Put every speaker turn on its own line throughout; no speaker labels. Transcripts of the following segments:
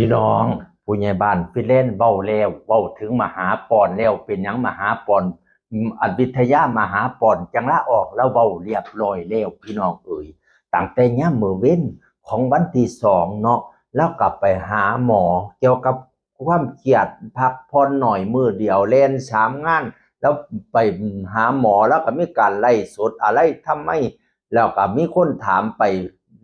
พี่น้องผู้ใหญ่บ้านฟิเล่นเว้าแล้วเว้าถึงมหาปอนแล้วเป็นยังมหาปอนอันวิทยามหาปอนจังละออกแล้วเว้าเรียบร้อยแล้วพี่น้องเอ่ยตั้งแต่ย่ามมือเว้นของวันที่สองเนาะแล้วกลับไปหาหมอเกี่ยวกับความเครียดพักผ่อนหน่อยมือเดียวเล่นสามงาน แล้วไปหาหมอแล้วก็มีการไล่สดอะไรทำไมแล้วก็มีคนถามไป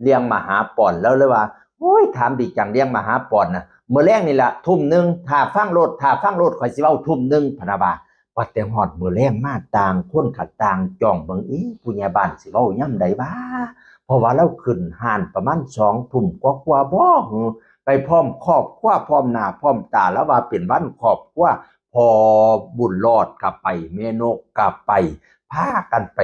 เลี้ยงมหาปอนแล้วเลยว่า โอ้ยถามดีจังเลี้ยงมหาปอนนะเมื่อแรกนี่แหละทุ่มหนึ่งถ้าฟังโลดถ้าฟังโลดคอยสิเว้าทุ่มหนึ่งพนาบาว่าแต่ฮอดมื้อแรงมาต่างคนขัดต่างจ้องเบิ่งอีผู้ใหญ่บ้านสิเว้าย่ำใดบ้าเพราะว่าเราขึ้นห่านประมาณ2ทุ่มกว่าๆบ่หือไปพร้อมครอบครัวพร้อมหน้าพร้อมตาแล้วว่าเป็นวันครอบครัวพอบุญรอดกลับไปเมนกกลับไปพากันไป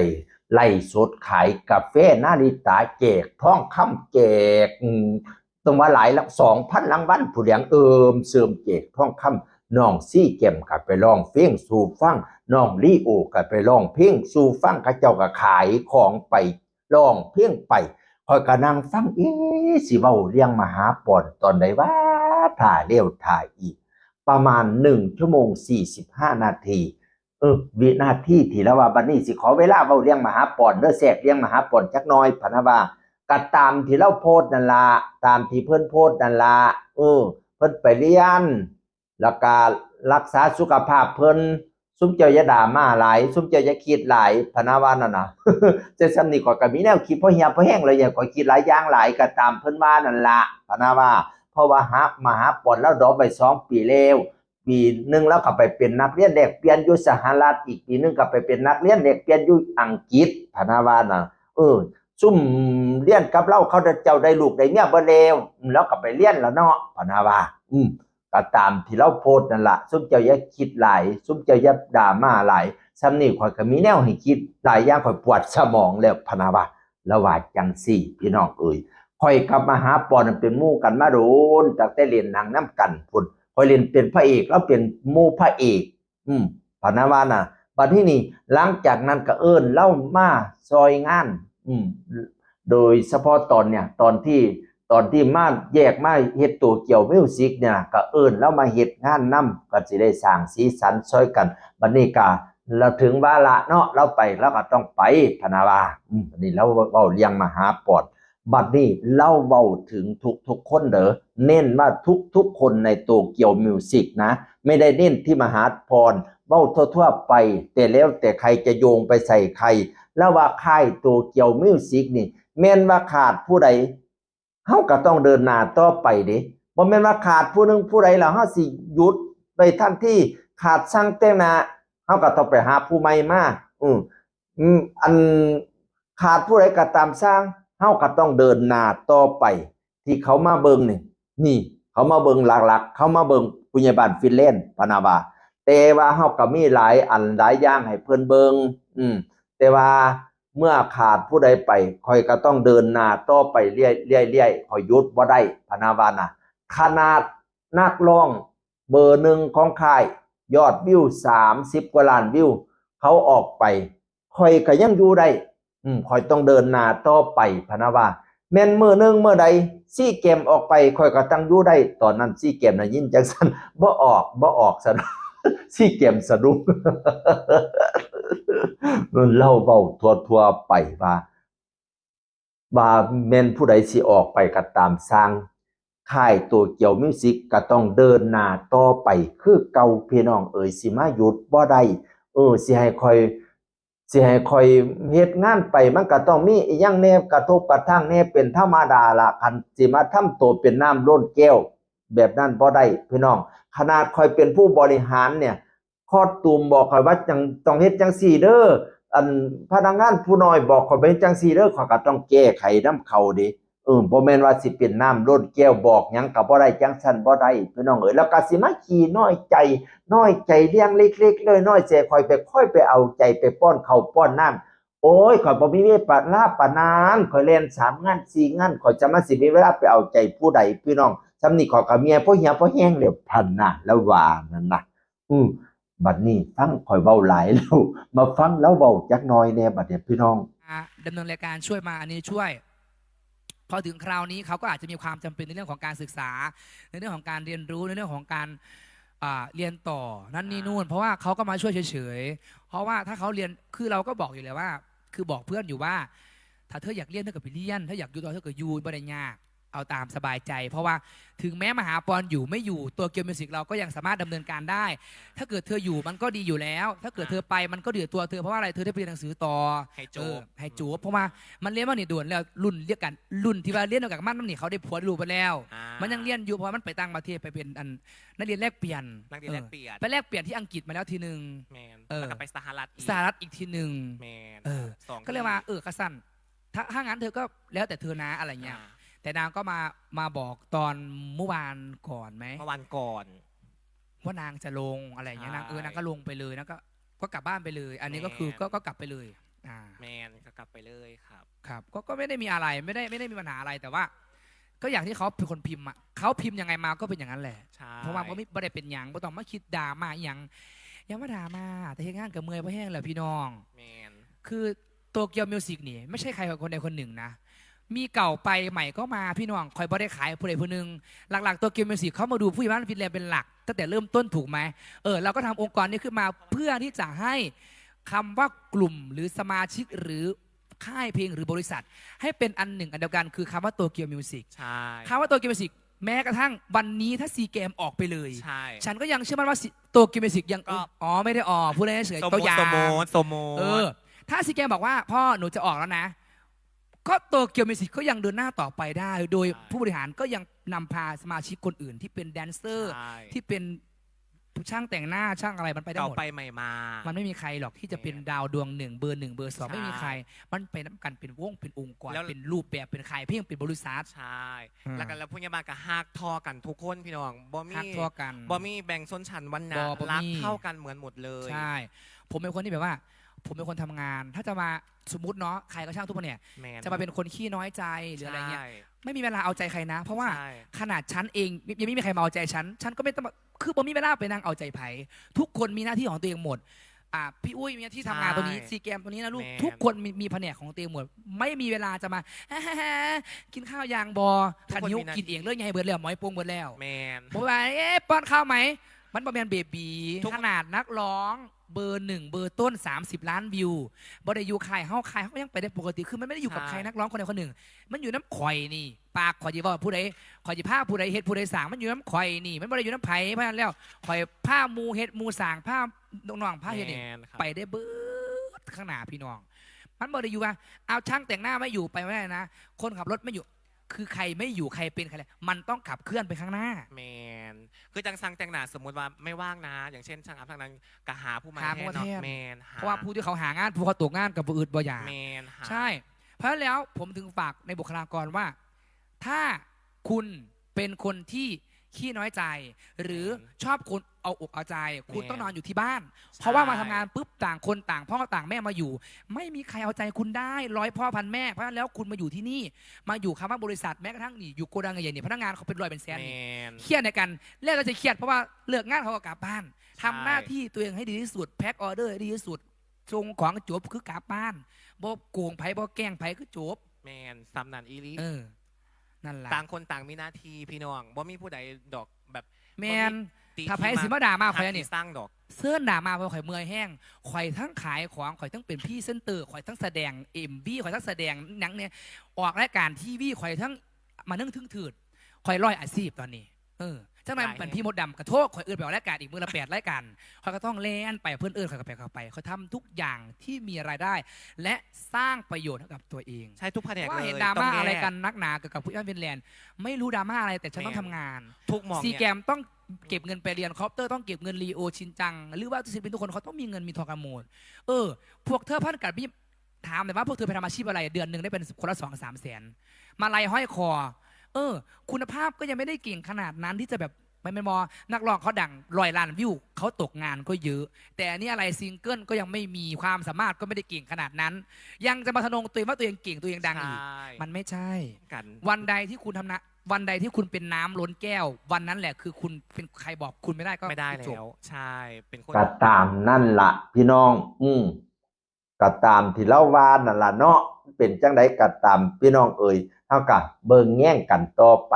ไล่สดขายกาแฟนาฬิตาแจกท้องคำแจก ต้องว่าหลายละสองพันรางวัลผู้เลี้ยงเอิมเสริมแจกท้องคำน้องซี่เก็มกับไปร้องเพลงสู่ฟังน้องลีโอกับไปร้องเพลงสู่ฟังเข้าเจ้าก็ขายของไปร้องเพลงไปคอยก็นั่งฟังเอ๊สิเว้าเลี้ยงมหาปอนตอนใดว่าถ่าเร็วถ่าอีก ประมาณ1ชั่วโมง45นาทีเออวินาทีที่แล้วว่าบัดนี้สิขอเวลาเว้าเลี้ยงมหาปอนเด้อแทรกเลี้ยงมหาปอนจักน่อยพนะว่า ก็ตามที่เราโพสนั่นล่ะตามที่เพิ่นโพสนั่นล่ะเออ เพิ่นไปเรียน แล้วก็รักษาสุขภาพเพิ่นซุมเจ้าอยาด่ามาหลายซุมเจ้าอยาคิดหลายพนะว่านั่นนะจะซ้ำนี่ก็ก็มีแนวคิดเพราะเหียเพราะแห้งเลยอย่าก็คิดหลายอย่างหลายก็ตามเพิ่นว่านั่นล่ะพนะว่าเพราะว่าฮักมหาปอนแล้วดอกไปสองปีแล้วปีหนึ่งแล้วก็ไปเป็นนักเรียนแลกเปลี่ยนอยู่สหรัฐอีกปีหนึ่งก็ไปเป็นนักเรียนแลกเปลี่ยนอยู่อังกฤษพนาวานะเออ ซุ่มเรียนกับเราเขาเจ้าได้ลูกได้เมียบ่แล้วแล้วก็ไปเรียนแล้วเนาะพนาวาอืมก็ตามที่เราโพสนั่นละซุ่มเจ้าอย่าคิดหลายซุ่มเจ้าอย่าด่ามาหลายซ้ำนี่ข่อยก็มีแนวให้คิดหลายอย่างข่อยปวดสมองแล้วพนาวาล้วว่าจังซี่ พี่น้องเอ้ยข่อยกับมาหาปอนเป็นมู่กันมาโดนตั้งแต่เรียนนังน้ำกันพุ่นพอยเล่นเป็นพระเอกแล้วเป็นมู่พระเอก อืมปานาวาน่ะบัดที่นี่หลังจากนั้นก็เอิ้นเล่ามาซอยงาน อืมโดยเฉพาะตอนเนี่ยตอนที่ตอนที่มาแยกมาเฮ็ดตัวเกี่ยวมิวสิกเนี่ยก็เอิ้นแล้วมาเฮ็ดงานนํก็สิได้สร้างสีสันซอยกันบัดนี้ก็เราถึงวาระเนาะเราไปแล้วก็ต้องไปพนาวาอืมนี้เราเว้าเลี้ยงมหาปอดบัดนี้เล่าเบาถึงทุกทุกคนเด้อเน้นว่าทุกทุกคนในโตเกียวมิวสิกนะ ไม่ได้เน้นที่มหาพรเบ้าทั่วๆไป แต่แล้วแต่ใครจะโยงไปใส่ใคร แล้วว่าค่ายโตเกี่ยวมิวสิกนี่ แม่นว่าขาดผู้ใดเฮาก็ต้องเดินหน้าต่อไปเด้บ่แม่นว่าขาดผู้หนึงผู้ใดแล้วเฮาสิหยุดไปทันที่ขาดช่างแต่งหน้าเฮาก็ต้องไปหาผู้ใหม่มาอืมอืมอันขาดผู้ใดก็ตามสร้างเฮาก็ต้องเดินหน้าต่อไป ที่เขามาเบิงนี่นี่ เขามาเบิงหลักๆ เขามาเบิงปุญญาบานฟินแลนด์พนาวาแต่ว่าเฮาก็มีหลายอันหลายอย่างให้เพิ่นเบิงอืม แต่ว่าเมื่อขาดผู้ใดไปคอยก็ต้องเดินหน้าต่อไปเรื่อยเรื่อยเรื่อยคอยหยุดบ่ได้พนาวานะขนาดนักร้องเบอร์หนึ่งของค่าย ยอดวิว30กว่าล้านวิว เขาออกไปคอยก็ยังอยู่ได้ อืมคอยต้องเดินหน้าต่อไปพนะว่าแม่นมือหนึ่งเมื่อใดซี่เกมออกไปคอยก็ตั้งอยู่ได้ตอนนั้นซี่เกมนะยินจังซั่นบ่ออกบ่ออกซะซี่เกมสะดุ้ง เล่าเว้าทั่วไปว่าว่าแม่นผู้ใดสิออกไปก็ตามสร้างค่ายตัวเกี่ยวมิวสิกก็ต้องเดินหน้าต่อไป คือเก่าพี่น้องเอ๋ยสิมาหยุดบ่ได้เออสิให้คอยสิให้คอยเฮ็ดงานไปมันก็ต้องมีอีหยังแน่กระทบกระทั่งแน่เป็นธรรมดาละคันสิมาทำตัวเป็นน้ำล้นแก้ว แบบนั้นบ่ได้พี่น้อง ขนาดคอยเป็นผู้บริหารเนี่ย คอดตูมบอกคอยว่าจังต้องเฮ็ดจังซี่เด้ออันพนักงานผู้น้อยบอกคอยไปเฮ็ดจังซี่เด้อขอยก็ต้องแก้ไขน้ำเขาดิเออบ่แม่นว่าสิเป็นน้ำล้นแก้วบอกหยังก็บ่ได้จังซั่นบ่ได้พี่น้องเอ้ยแล้วก็สิมาขี้น้อยใจน้อยใจเลี้ยงเล็กๆเลยน้อยใจคอยไปค่อยไปเอาใจไปป้อนเขาป้อนน้ำโอ้ยข่อยบ่มีเวลาลาปานานข่อยเล่นสามงานสี่งานข่อยจะมาสิมีเวลาไปเอาใจผู้ใดพี่น้องซำนี้ข่อยกับเมียพ่อเหียพ่อแห้งแล้วพันน่ะแล้วว่านั่นน่ะอือ บัดนี้ฟังข่อยเว้าหลายแล้วมาฟังแล้วเว้าจักน่อยแน่บัดเนี้พี่น้อง
มาดำเนินรายการช่วยมาอันนี้ช่วย พอถึงคราวนี้เขาก็อาจจะมีความจำเป็นในเรื่องของการศึกษา ในเรื่องของการเรียนรู้ในเรื่องของการเรียนต่อนั่นนี่นู่น เพราะว่าเขาก็มาช่วยเฉยๆ เพราะว่าถ้าเขาเรียนคือเราก็บอกอยู่เลยว่า คือบอกเพื่อนอยู่ว่า ถ้าเธออยากเรียนเธอก็ไปเรียนถ้าอยากอยู่ต่อเธอก็อยู่บ่ได้ยาก เอาตามสบายใจ เพราะว่าถึงแม้มหาปอนอยู่ไม่อยู่ตัวเกียวมิวสิกเราก็ยังสามารถดำเนินการได้ ถ้าเกิดเธออยู่มันก็ดีอยู่แล้ว ถ้าเกิดเธอไปมันก็เดือดตัวเธอเพราะว่าอะไรเธอได้ไปเรียนหนังสือต่อ
ให้โจ
เออบให้จูบเพราะว่ามันเรียนว่านี่ด่วนแล้วรุ่นเรียกกันรุ่นที่ว่าเรียนออกจากมันนั่นนี่เขาได้ผัวได้ลูกไปแล้ว
อ่า
มันยังเรียนอยู่เพราะมันไปต่างประเทศไปเป็นอันนักเรียนแลกเปลี่ยน
นักเรียนแลกเปลี่ยน
ออไปแลกเปลี่ยนที่อังกฤษมาแล้วทีหนึ่ง
แมน
เออ
แล้วก็ไปสหรัฐอีก
สหรัฐอีกทีหนึ่ง
แมน
เออ
สอง
ก็เลยว่าเออกระสันถ้าถ้างั้นเธอก็แล้วแต่เธอนะอะไรเงี้ย
อ่า
แต่นางก็มามาบอกตอนเมื่อวานก่อนไหม
เมื่อวันก่อน
ว่านางจะลงอะไรอย่างเงี้ยนางเออ
ใช่
นางก็ลงไปเลยนางก็ก็กลับบ้านไปเลย อันนี้ก็คือ
แม่
ก็ก็กลับไปเลย อ่า
แมนก็กลับไปเลยครับ
ครับ ก็ก็ไม่ได้มีอะไรไม่ได้ไม่ได้มีปัญหาอะไรแต่ว่า ก็อย่างที่เขาเป็นคนพิมพ์อะเขาพิมพ์ยังไงมาก็เป็นอย่างนั้นแหละ
ใช่
เพราะว่าก็ไม่ไม่ได้เป็นหยังก็ต้องมาคิดด่ามาอหย่างอยังมาด่ามาแต่เฮ็ดงานกับเมื่อยเพราะแห้งแหละพี่น้อง
แมน
คือโตเกียวมิวสิกนี่ไม่ใช่ใครคนใดคนหนึ่งนะ มีเก่าไปใหม่ก็มาพี่น้องคอยบ่ได้ขายผู้ใดผู้หนึ่งหลักๆตัวเกียวมิวสิกเขามาดูผู้ใหญ่บ้านฟินแลนด์เป็นหลักตั้งแต่เริ่มต้นถูกไหมเออเราก็ทำองค์กรนี้ขึ้นมาเพื่อที่จะให้คำว่ากลุ่มหรือสมาชิกหรือค่ายเพลงหรือบริษัท ให้เป็นอันหนึ่งอันเดียวกันคือคำว่าโตเกียวมิวสิก
ใช่
คำว่าโตเกียวมิวสิกแม้กระทั่งวันนี้ถ้าซีเกมออกไปเลย
ใช่
ฉันก็ยังเชื่อมั่นว่าโตเกียวมิวสิกยัง
ก็
อ๋อไม่ได้ออกพูดเล่นเฉย
สม
ตัว
ม
อ
ติ
ย่าง
สมมติสมมติ
เออถ้าซีเกมบอกว่าพ่อหนูจะออกแล้วนะ ก็โตเกียวมิวสิกก็ยังเดินหน้าต่อไปได้ โดยผู้บริหารก็ยังนำพาสมาชิกคนอื่นที่เป็นแดนเซอร์
ใช่
ที่เป็นช่างแต่งหน้าช่างอะไรมันไปได้
เก่า
หมด
ไปใหม่มา
มันไม่มีใครหรอกที่จะเป็นดาวดวงหนึ่งเบอร์หนึ่งเบอร์สอง
ใช่
ไม่มีใคร มันไปน้ำกันเป็นวงเป็นองค์กร
แล้ว
เป็นรูปแบบเป็นใครเพียงเป็นบริษัท
ใช่
อืม
แล้วกันแล้วพวกยาบาลก็ฮักทอกันทุกคนพี่น้องบ่มี
ทักทั่วกัน
บ่มีแบ่งชนชั้นวันนะ
บ่บ่มี
รักเท่ากันเหมือนหมดเลย
ใช่ ผมเป็นคนที่แบบว่า ผมเป็นคนทำงาน ถ้าจะมาสมมติเนาะใครก็ช่างทุกคนเนี่ย
แมน
จะมาเป็นคนขี้น้อยใจหรืออะไรเงี้ย
ใช่
ไม่มีเวลาเอาใจใครนะ เพราะว่า
ใช่
ขนาดฉันเองยังไม่มีใครมาเอาใจฉัน ฉันก็ไม่ต้องมาคือผมมีเวลาไปนั่งเอาใจไผทุกคนมีหน้าที่ของตัวเองหมดอ่าพี่อุ้ยมีหน้าที่ทำงานตัวนี้ซีเกมตัวนี้นะลูก
แมน
ทุกคนมีมีแผนกของตัวเองหมด ไม่มีเวลาจะมา กินข้าวยางบอขันยุกินเองเรื่องไงเบิร์ดแล้วหมอยปรุงเบิร์ดแล้ว
แมน
ผมว่าเอ๊ะป้อนข้าวไหม มันประมาณเบบี
ทุก
ขนาดนักร้อง เบอร์หนึ่งเบอร์ต้น 30 ล้านวิวบริยูคายเฮาคายเขายังไปได้ปกติ คือมันไม่ได้อยู่กับใครนักร้องคนใดคนหนึ่ง มันอยู่น้ำข่อยนี่ ปากข่อยจีว่าผู้ใดข่อยจีผ้าผู้ใดเฮ็ดผู้ใดสางมันอยู่น้ำข่อยนี่ มันบ่ได้อยู่น้ำไผ่เพราะฉะนั้นแล้วข่อยผ้ามูเฮ็ดมูสางผ้าน้องๆผ้าเฮ็ดนี่
แมนครับ
ไปได้เบิดข้างหน้าพี่น้อง มันบ่ได้อยู่ว่าเอาช่างแต่งหน้าไม่อยู่ไปไม่ได้นะ คนขับรถไม่อยู่ คือใครไม่อยู่ใครเป็นใครเลยมันต้องขับเคลื่อนไปข้างหน้า
แมนคือจังสังแต่งหน้าสมมติว่าไม่ว่างนะ อย่างเช่นช่างอัพทางนั้นก็หาผู้มา
หา
แท
ผู้
น
มา
เนาะ
แทน
แมนห
เพราะว่าผู้ที่เขาหางานผู้เขาตกงานกับผู้อื่นบ่อย่าง
แมนหา
ใช่ เพราะฉะนั้นแล้วผมถึงฝากในบุคลากรว่า ถ้าคุณเป็นคนที่ ขี้น้อยใจ หรือชอบคนเอาอกเอาใจ คุณต้องนอนอยู่ที่บ้าน เพราะว่ามาทำงานปุ๊บต่างคนต่างพ่อต่างแม่มาอยู่ ไม่มีใครเอาใจคุณได้ร้อยพ่อพันแม่เพราะฉะนั้นแล้วคุณมาอยู่ที่นี่ มาอยู่คำว่าบริษัทแม้กระทั่งนี่อยู่โกดังใหญ่ๆเนี่ยพนักงานเขาเป็นร้อยเป็นแสน
แม
นี่
น
เครียดในกันเรียกก็จะเครียดเพราะว่าเลิกงานเขาก็กลับบ้านทำ
ใช่
หน้าที่ตัวเองให้ดีที่สุดแพ็คออเดอร์ให้ดีที่สุดส่งของจบคือกลับบ้านบ่โกงไผบ่แกล้งไผคือจบ
แมนซัมนันอีลิ
เออ นั่นแหละ
ต่างคนต่างมีหน้าที่พี่น้องบ่มีผู้ใดดอกแบบ
แมน
ตี
ถ้าไผ
ที่
สิมาด่ามาข่อยอัน
หัก
นี่
ที่สร้างดอก
เสื้อด่ามาเพราะข่อยเมื่อยแห้งข่อยทั้งขายของข่อยทั้งเป็นพี่เส้นเตอร์ข่อยทั้งแสดงเอ็มบีข่อยทั้งแสดงหนังเนี่ยออกรายการทีวีข่อยทั้งมานึ่งทึ่งถืดข่อยร้อยอาชีพตอนนี้ เออ จังไรมันเป็นพี่มดดำกระโทษข่อยเอื่นไปออกรายการอีกมือละแปดรายการข่อยก็ต้องเล่นไปเพื่อนเอื่นข่อยก็ไปข่อยก็ไปข่อยทำทุกอย่างที่มีรายได้ และสร้างประโยชน์ให้กับตัวเอง
ใช่ทุกแผนก
ว่า
เลย
เห็นดราม่า
ต้งแย
อะไรกันนักหนาเกี่ยวกับผู้ย่านฟินแลนด์ไม่รู้ดราม่าอะไรแต่ฉันต้อง
แม่
ทำงาน
ทุกหมอง
ซี
เนี่ย
แกมต้องเก็บเงินไปเรียนคอปเตอร์ต้องเก็บเงินรีโอชินจัง หรือว่าศิลปินทุกคนเขาต้องมีเงินมีทองกันหมดเออ พวกเธอพันกัดพี่ถามแต่อยว่าพวกเธอไปทำอาชีพอะไร เดือนหนึ่งได้เป็นคนละสองสามแสนมาลายห้อยคอ เออ คุณภาพก็ยังไม่ได้เก่งขนาดนั้นที่จะแบบไม่ไม่มอ นักร้องเขาดังร้อยล้านวิวเขาตกงานก็เยอะ แต่อันนี่อะไรซิงเกิลก็ยังไม่มีความสามารถก็ไม่ได้เก่งขนาดนั้น ยังจะมาทะนงตัวเองว่าตัวเองเก่งตัวเองดังอีก
ใช่
มันไม่ใช่
กัน
วันใดที่คุณทำนะวันใดที่คุณเป็นน้ำล้นแก้ว วันนั้นแหละคือคุณเป็นใครบอกคุณไม่ได้ก็
ไม่ได้
จบ
แล้ว ใช่ เป็นคน
ก็ตามนั่นละพี่น้อง อืมก็ตามที่เล่าว่านั่นละเนาะเป็นจังไดก็ตามพี่น้องเอ่ยฮาก็เบิ่งแย่งกันต่อไป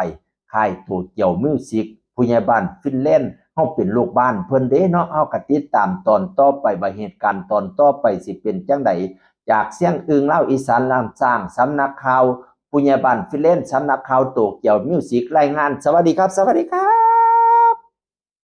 ค่ายโตเกียวมิวสิกผู้ใหญ่บ้านฟินแลนด์เฮาเป็นลูกบ้านเพิ่นเด้เนาะเฮาก็ติดตามตอนต่อไปว่าเหตุการณ์ตอนต่อไปสิเป็นจังไดจากเสียงอึงเล่าอีสานลามสร้างสำนักข่าวผู้ใหญ่บ้านฟินแลนด์สำนักข่าวโตเกียวมิวสิกรายงาน สวัสดีครับ สวัสดีครับ